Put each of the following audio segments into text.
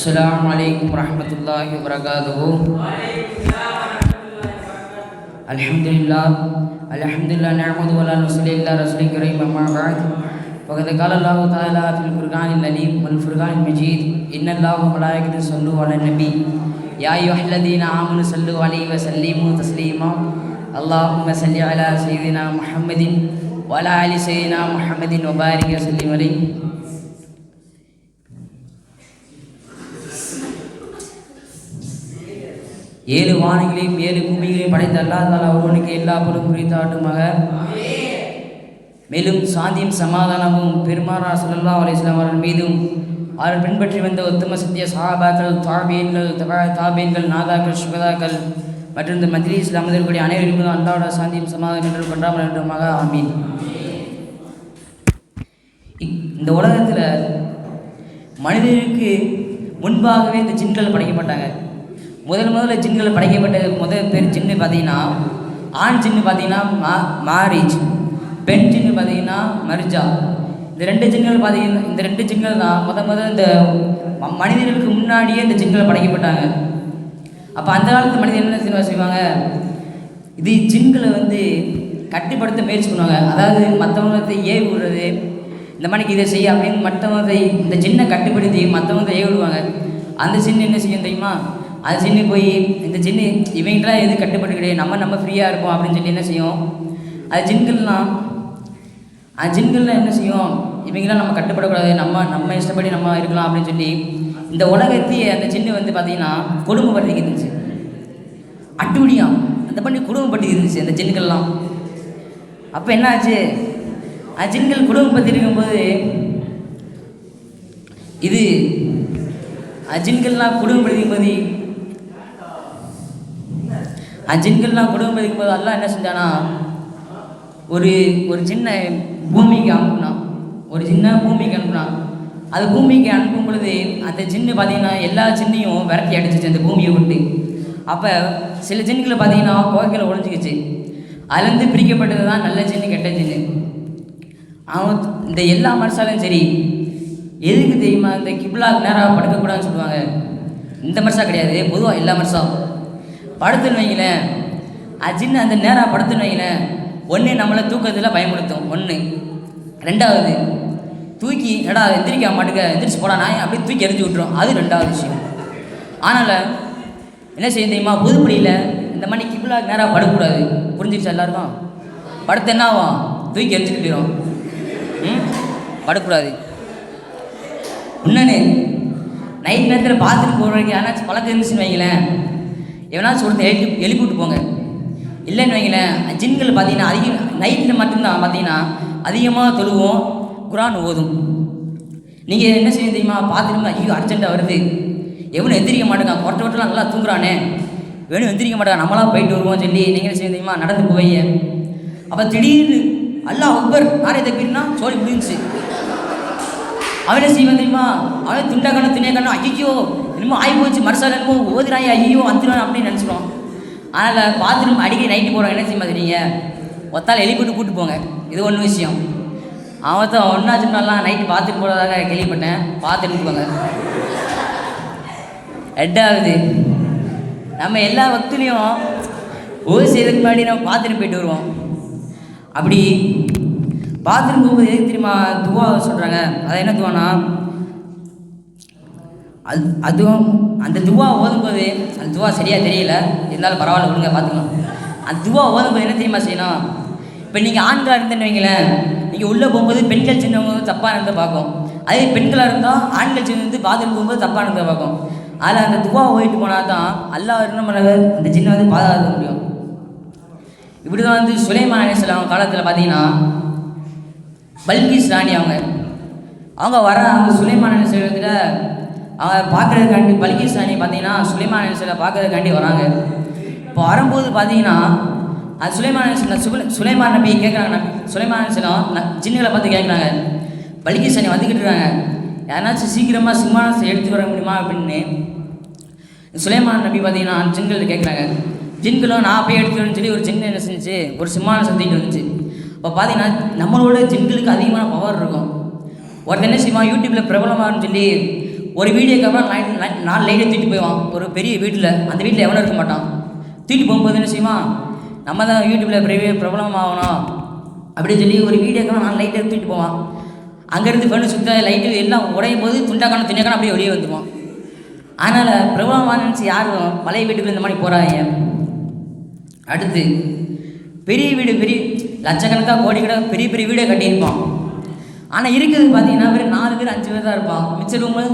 السلام عليكم ورحمة الله وبركاته. الحمد لله الحمد لله نعمد ولا نصلي إلا رسول كريم أما بعد وقد قال الله تعالى في القرآن العليم والفرقان المجيد إن الله وملائكته يصلون على النبي يا أيها الذين آمنوا صلوا عليه وسلموا تسليما اللهم صل على سيدنا محمد وعلى آل سيدنا محمد وبارك وسلم عليه ஏழு வானிகளையும் ஏழு பூமிகளையும் படைத்த அல்லா தாலா ஒருவனுக்கு எல்லா பொருளும் குறித்தாட்டுமாக மேலும் சாந்தியும் சமாதானமும் பெருமானா சல்லா அலிஸ்லாம் அவர்கள் மீதும் அவர் பின்பற்றி வந்த உத்தம சத்திய சஹாபாக்கள் தாபீன்கள் தபா தாபீன்கள் நாதாக்கள் சுகதாக்கள் மற்றும் இந்த மத்திரி இஸ்லாமத்தில் கூடிய அனைவரும் மீதும் அல்லாவோட சாந்தியும் சமாதானம் என்று கொண்டாமல் என்றுமாக ஆமீன். இந்த உலகத்தில் மனிதனுக்கு முன்பாகவே இந்த ஜின்கள் படைக்கப்பட்டாங்க. முதல் முதல்ல ஜின்கள் படைக்கப்பட்ட முதல் பேர் ஜின்னு பார்த்தீங்கன்னா ஆண் ஜின்னு பார்த்தீங்கன்னா மா மாரிஜ் பெண் ஜின்னு பார்த்தீங்கன்னா மர்ஜா. இந்த ரெண்டு ஜின்கள் பார்த்தீங்கன்னா இந்த ரெண்டு ஜின்கள் தான் முத முதல் இந்த மனிதர்களுக்கு முன்னாடியே இந்த ஜின்கள் படைக்கப்பட்டாங்க. அப்போ அந்த காலத்து மனிதன் என்ன சினிமா செய்வாங்க? இது ஜின்களை வந்து கட்டுப்படுத்த முயற்சி பண்ணுவாங்க. அதாவது மற்றவங்களை ஏவி விடுறது இந்த மணிக்கு இதை செய்ய அப்படின்னு மற்றவங்களை இந்த ஜின்னை கட்டுப்படுத்தி மற்றவங்க ஏவி விடுவாங்க. அந்த ஜின்னு என்ன செய்யும் தெரியுமா? அந்த ஜின்னு போய் இந்த ஜின்னு இவங்களாம் எது கட்டுப்பட்டுக்கிட்டே நம்ம நம்ம ஃப்ரீயாக இருப்போம் அப்படின்னு சொல்லி என்ன செய்யும்? அது ஜின்கள்லாம் அந்த ஜின்கள்லாம் என்ன செய்யும்? இவங்களாம் நம்ம கட்டுப்படக்கூடாது. நம்ம நம்ம இஷ்டப்படி நம்ம இருக்கலாம் அப்படின்னு சொல்லி இந்த உலகத்தையே அந்த ஜின்னு வந்து பார்த்தீங்கன்னா கொடுமைப்படுத்தி இருந்துச்சு. அட்டுடியாம் அந்த பண்ணி குடும்பப்பட்டு இருந்துச்சு அந்த ஜின்கள்லாம். அப்போ என்ன ஆச்சு அந்த ஜின்கள் குடும்பப்பட்டு இருக்கும்போது இது அந்த குடும்பப்படுத்தும் போது அந்த ஜின்கள்லாம் குடும்பப்படுத்திக்கும் போது அல்லாஹ் என்ன செஞ்சானா? ஒரு ஒரு சின்ன பூமிக்கு அனுப்புனான். ஒரு சின்ன பூமிக்கு அனுப்புனான். அது பூமிக்கு அனுப்பும் பொழுது அந்த ஜின்னு பார்த்தீங்கன்னா எல்லா சின்னையும் விரட்டி அடிச்சிச்சு அந்த பூமியை விட்டு. அப்போ சில ஜின்களை பார்த்தீங்கன்னா கோகையில் ஒழிஞ்சிக்கிச்சு அதுலேருந்து பிரிக்கப்பட்டது தான் நல்ல ஜின்னு கெட்ட ஜின்னு. அவன் இந்த எல்லா மனுஷாலும் சரி எதுக்கு தெரியுமா? இந்த கிப்லாக்கு நேராக படுக்கக்கூடாதுன்னு சொல்லுவாங்க. இந்த மனுஷா கிடையாது பொதுவாக எல்லா மனுஷாவும் படுத்துன்னு வைங்களேன். அஜின்னு அந்த நேராக படுத்துன்னு வைங்களேன். ஒன்று நம்மளை தூக்கத்தில் பயமுடுத்தும் ஒன்று ரெண்டாவது தூக்கி எடா எந்திரிக்க மாட்டுக்க எந்திரிச்சு போடா நாய் அப்படியே தூக்கி எரிஞ்சு விட்டுரும். அது ரெண்டாவது விஷயம். ஆனால் என்ன செய்ய தெரியுமா? புதுப்படியில் இந்த மாதிரி கிப்லாக்கு நேராக படக்கூடாது. புரிஞ்சிருச்சா எல்லாருக்கும்? படுத்து என்ன ஆகும்? தூக்கி எரிஞ்சுட்டு போயிடும் ம்? படக்கூடாது. இன்னொன்று நைட் நேரத்தில் பார்த்துட்டு போகிற வரைக்கும் யாராச்சும் பழக்கம் இருந்துச்சுன்னு வைங்களேன். எவனாச்சும் ஒருத்தர் எழுப்பி எழுப்பி விட்டு போங்க. இல்லைன்னு வைங்களேன் ஜின்கள் பார்த்தீங்கன்னா அதிகம் நைட்டில் மட்டும்தான் பார்த்தீங்கன்னா அதிகமாக தொழுவோம் குரான் ஓதும். நீங்கள் என்ன செய்ய தெரியுமா? பார்த்துட்டு ஐயோ அர்ஜென்ட்டாக வருது. எவனும் எந்திரிக்க மாட்டேங்க. கொட்ட கொட்டலாம் நல்லா தூங்குறானே. வேணும் எந்திரிக்க மாட்டாங்க. நம்மளாம் போயிட்டு வருவோம் சொல்லி நீங்கள் என்ன செய்ய தெரியுமா? நடந்து போவீங்க. அப்போ திடீர்னு அல்லாஹ் அக்பர் நாரே தப்பினா சோழி முடிஞ்சு அவன் என்ன செய்வான் தெரியுமா? அவன் துண்டா கண்ணு துணியா கண்ணு ஐயோ என்னமோ ஆகி போச்சு மறுசால என்னமோ ஓதுறாய் ஐயோ வந்துடுவான் அப்படின்னு நினச்சிடுவான் அதனால் பாத்ரூம் அடிக்கடி நைட்டு போகிறவங்க என்ன செய்ய தெரியுங்க? ஒத்தால் எழுப்பிட்டு கூட்டு போங்க. இது ஒன்று விஷயம். அவன் தான் ஒன்றா சொன்னாலாம் நைட்டு பாத்ரூம் போகிறதாக கேள்விப்பட்டேன். பார்த்து போங்க ரெண்டாவது நம்ம எல்லா வக்துலேயும் ஓது செய்யறதுக்கு முன்னாடி நம்ம பாத்ரூம் போயிட்டு வருவோம். அப்படி பாத்ரூம் போகும்போது எதுக்கு தெரியுமா துவா சொல்கிறாங்க அது என்ன துவானா அது அதுவும் அந்த துவா ஓதும்போது அந்த துவா சரியாக தெரியல. இருந்தாலும் பரவாயில்ல விடுங்க பார்த்துக்கலாம். அந்த துவா ஓதும்போது என்ன தெரியுமா செய்யணும்? இப்போ நீங்கள் ஆண்களாக இருந்தேன்னு வைங்களேன் நீங்கள் உள்ளே போகும்போது பெண்கள் சின்னவங்க வந்து தப்பாக இருந்து பார்க்கும். அதே பெண்களாக இருந்தால் ஆண்கள் சின்ன வந்து பாத்ரூம் போகும்போது தப்பாக இருந்து பார்க்கும். அதில் அந்த துவா ஓடிட்டு போனால் தான் அல்லாஹ் என்ன பண்ண அந்த சின்ன வந்து பாதுகாக்க முடியும். இப்படி தான் வந்து சுலைமான் அலிஸ்லாம் காலத்தில் பார்த்தீங்கன்னா பல்கிஸ் ராணி அவங்க. அவங்க வர அவங்க சுலைமான் அலிஸ்லத்தில் பார்க்கறதுக்காண்டி பார்க்குறதுக்காண்டி பல்கிஸ் பார்த்தீங்கன்னா சுலைமான் அலிஸ்ல பார்க்கறதுக்காண்டி வராங்க. இப்போ வரும்போது பார்த்தீங்கன்னா அது சுலைமான் அலிஸ்லாம் சுப சுலைமான் நபி கேட்குறாங்க. நபி சுலைமான் அலிஸ்லாம் ஜின்னுகளை பார்த்து கேட்குறாங்க. பல்கிஸ் வந்துக்கிட்டு இருக்காங்க. யாராச்சும் சீக்கிரமாக சிம்மானத்தை எடுத்து வர முடியுமா அப்படின்னு சுலைமான் நபி பார்த்தீங்கன்னா ஜின்கள் கேட்குறாங்க. ஜின்களும் நான் போய் எடுத்துக்கணும்னு சொல்லி ஒரு ஜின் என்ன செஞ்சு ஒரு சிம்மான சந்திட்டு வந்துச்சு. இப்போ பார்த்தீங்கன்னா நம்மளோட ஜின்களுக்கு அதிகமான பவர் இருக்கும். ஒருத்தர் என்ன செய்வான் யூடியூப்பில் பிரபலமாகனு சொல்லி ஒரு வீடியோக்கு அப்புறம் லைன் நான் நாலு லைட்டை தூக்கிட்டு போயிடுவான் ஒரு பெரிய வீட்டில் அந்த வீட்டில் எவனும் இருக்க மாட்டான். தூக்கிட்டு போகும்போது என்ன செய்வான்? நம்ம தான் யூடியூப்பில் பெரிய பிரபலம் ஆகணும். அப்படின்னு சொல்லி ஒரு வீடியோக்கு நாலு லைட்டை தூக்கிட்டு போவான். அங்கேருந்து பண்ணு சுத்த லைட்டு எல்லாம் உடையும் போது துண்டாக்கான துணியாக்கான அப்படியே வெளியே வந்துடுவான் அதனால் பிரபலமான நினச்சி யாரும் பழைய வீட்டுக்கு இந்த மாதிரி போகிறாங்க அடுத்து பெரிய வீடு பெரிய லட்சக்கணக்காக கோடி கூட பெரிய பெரிய வீடை கட்டியிருப்பான். ஆனால் இருக்கிறது பார்த்தீங்கன்னா வெறும் நாலு பேர் அஞ்சு பேர் தான் இருப்பான். மிச்ச ரூமு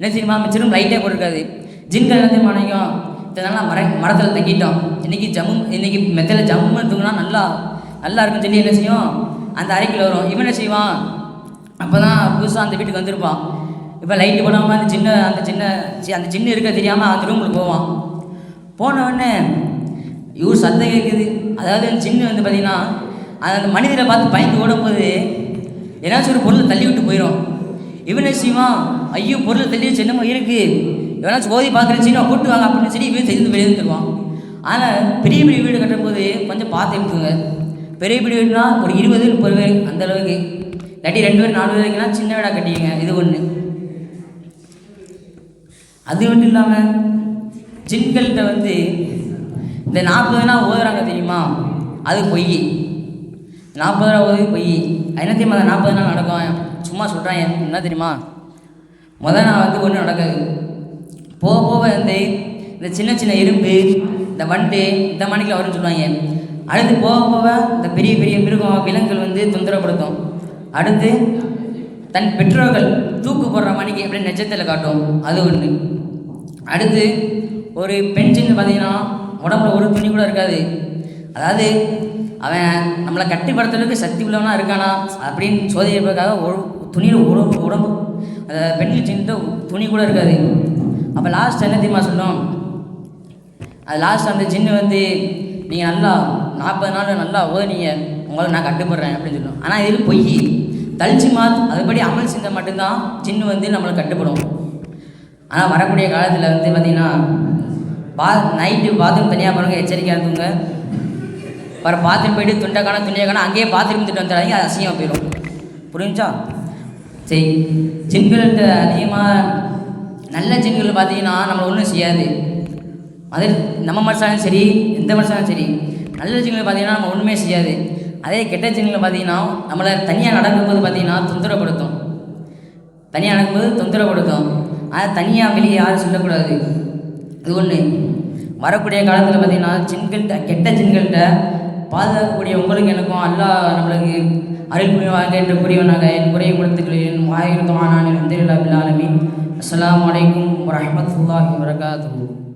என்ன தெரியுமா அமைச்சரும் லைட்டே போட்டிருக்காது. ஜின்கள் என்ன தெரியுமா நினைக்கும் இத்தனை மர மரத்தில் தங்கிட்டோம். இன்றைக்கி ஜம்மு இன்றைக்கி மெத்தையில் ஜம்மு தூங்கினா நல்லா நல்லா இருக்குன்னு சொல்லி என்ன செய்யும்? அந்த அறைக்குள்ள வரும் இவன் என்ன செய்வான்? அப்போ தான் புதுசாக அந்த வீட்டுக்கு வந்திருப்பான். இப்போ லைட்டு போடாமல் அந்த சின்ன அந்த சின்ன சி- அந்த சின்ன இருக்க தெரியாமல் அந்த ரூமுக்கு போவான். போனவொடனே இவர் சத்தம் கேட்குது அதாவது அந்த சின்ன வந்து பார்த்தீங்கன்னா அந்த மனிதரை பார்த்து பயந்து ஓடும்போது ஏதாச்சும் ஒரு பொருளை தள்ளி விட்டு போயிடும் இவன் செய்வான் ஐயோ பொருளை தள்ளி சின்னமா என்னமோ இருக்கு. எவனாச்சும் ஓதி பார்க்குற கூட்டு வாங்க அப்படின்னு சொல்லி இவன் தெரிந்து வெளியே வந்துடுவான் ஆனால் பெரிய பெரிய வீடு கட்டும்போது கொஞ்சம் பார்த்து எடுத்துங்க பெரிய பெரிய வீடுனா ஒரு இருபது முப்பது பேர் அந்த அளவுக்கு. இல்லாட்டி ரெண்டு பேர் நாலு பேர் சின்ன வீடாக கட்டிங்க இது ஒன்று அது மட்டும் இல்லாமல் ஜின்கள்கிட்ட வந்து இந்த நாற்பது நாள் ஓதுறாங்க தெரியுமா? அது பொய். நாற்பது ரூபா ஓது பொய். அது என்ன தெரியுமா? அந்த நாற்பது நாள் நடக்கும். சும்மா சொல்கிறாங்க என்ன தெரியுமா? முதல் நான் வந்து ஒன்றும் நடக்காது. போக போக வந்து இந்த சின்ன சின்ன இரும்பு இந்த வண்டு இந்த மணிக்கில் வரும்னு சொல்லுவாங்க. அடுத்து போக போக இந்த பெரிய பெரிய மிருகம் விலங்குகள் வந்து தொந்தரப்படுத்தும் அடுத்து தன் பெற்றோர்கள் தூக்கு போடுற மணிக்கு எப்படி நட்சத்திரத்தில் காட்டும். அது ஒன்று அடுத்து ஒரு பெண் சின்ன பார்த்தீங்கன்னா உடம்புல ஒரு துணி கூட இருக்காது. அதாவது அவன் நம்மளை கட்டுப்படுத்துறதுக்கு சக்தி உள்ளவனா இருக்கானா? அப்படின்னு சோதிக்கிறதுக்காக ஒரு துணியில் உடம்பு உடம்பு அதை பெண்கள் சின்ன துணி கூட இருக்காது. அப்போ லாஸ்ட் என்ன தெரியுமா சொல்லும் அது லாஸ்ட் அந்த ஜின்னு வந்து நீங்கள் நல்லா நாற்பது நாள் நல்லா ஓதுனீங்க உங்களை நான் கட்டுப்படுறேன் அப்படின்னு சொல்லும் ஆனால் இது பொய். தலிச்சு மாத் அதுபடி அமல் செஞ்சால் மட்டும்தான் ஜின்னு வந்து நம்மளை கட்டுப்படும். ஆனால் வரக்கூடிய காலத்தில் வந்து பார்த்திங்கன்னா பா நைட்டு பாத்ரூம் தனியாக பாருங்க எச்சரிக்கையாக இருந்துங்க அப்புறம் பாத்ரூம் போயிட்டு துண்டைக்கான துணியக்கான அங்கேயே பாத்ரூம் திட்டு வந்துடாதீங்க அது அசிங்கமாக போயிடும் புரிஞ்சா சரி ஜின்கள்கிட்ட அதிகமாக நல்ல ஜின்கள் பார்த்தீங்கன்னா நம்மளை ஒன்றும் செய்யாது. அது நம்ம மனுஷனாலும் சரி எந்த மனுஷனாலும் சரி நல்ல ஜின்கள் பார்த்தீங்கன்னா நம்ம ஒன்றுமே செய்யாது. அதே கெட்ட ஜின்கள் பார்த்தீங்கன்னா நம்மளை தனியாக நடக்கும்போது பார்த்தீங்கன்னா தொந்தரப்படுத்தும் தனியாக நடக்கும்போது தொந்தரப்படுத்தும் அதை தனியாக வெளியே யாரும் சொல்லக்கூடாது. அது ஒன்று வரக்கூடிய காலத்தில் பார்த்தீங்கன்னா ஜின்கள்கிட்ட கெட்ட ஜின்கள்கிட்ட பாதுகாக்கக்கூடிய உங்களுக்கு எனக்கும் அல்லாஹ் நம்மளுக்கு அருள் புரிவாங்க என்று கூறியவனாக என் குறையை கொடுத்துக்கிறேன் வாயிரத்தமான அந்திரில்லா அஸ்லாம் வலைக்கும் அலைக்கும் வரகாத்து